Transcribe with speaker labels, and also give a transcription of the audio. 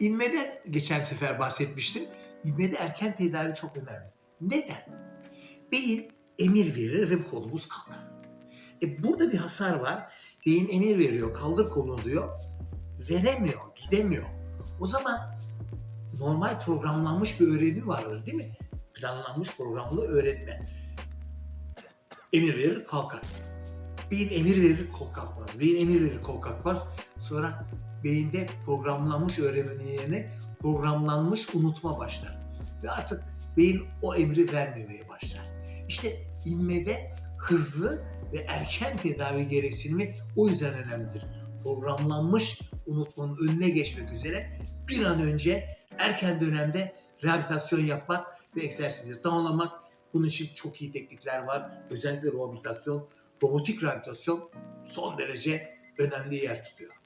Speaker 1: İnmeden geçen sefer bahsetmiştim. İnmede erken tedavi çok önemli. Neden? Beyin emir verir ve kolumuz kalkar. E burada bir hasar var. Beyin emir veriyor, kaldır kolunu diyor. Veremiyor, gidemiyor. O zaman normal programlanmış bir öğrenimi vardır değil mi? Planlanmış programlı öğretme. Emir verir, kalkar. Beyin emir verir, kol kalkmaz. Beyin emir verir, kol kalkmaz. Sonra beyinde programlanmış öğrenmenin yerine programlanmış unutma başlar. Ve artık beyin o emri vermemeye başlar. İşte inmede hızlı ve erken tedavi gereksinimi o yüzden önemlidir. Programlanmış unutmanın önüne geçmek üzere bir an önce erken dönemde rehabilitasyon yapmak ve egzersizleri tamamlamak. Bunun için çok iyi teknikler var. Özellikle rehabilitasyon, robotik rehabilitasyon son derece önemli yer tutuyor.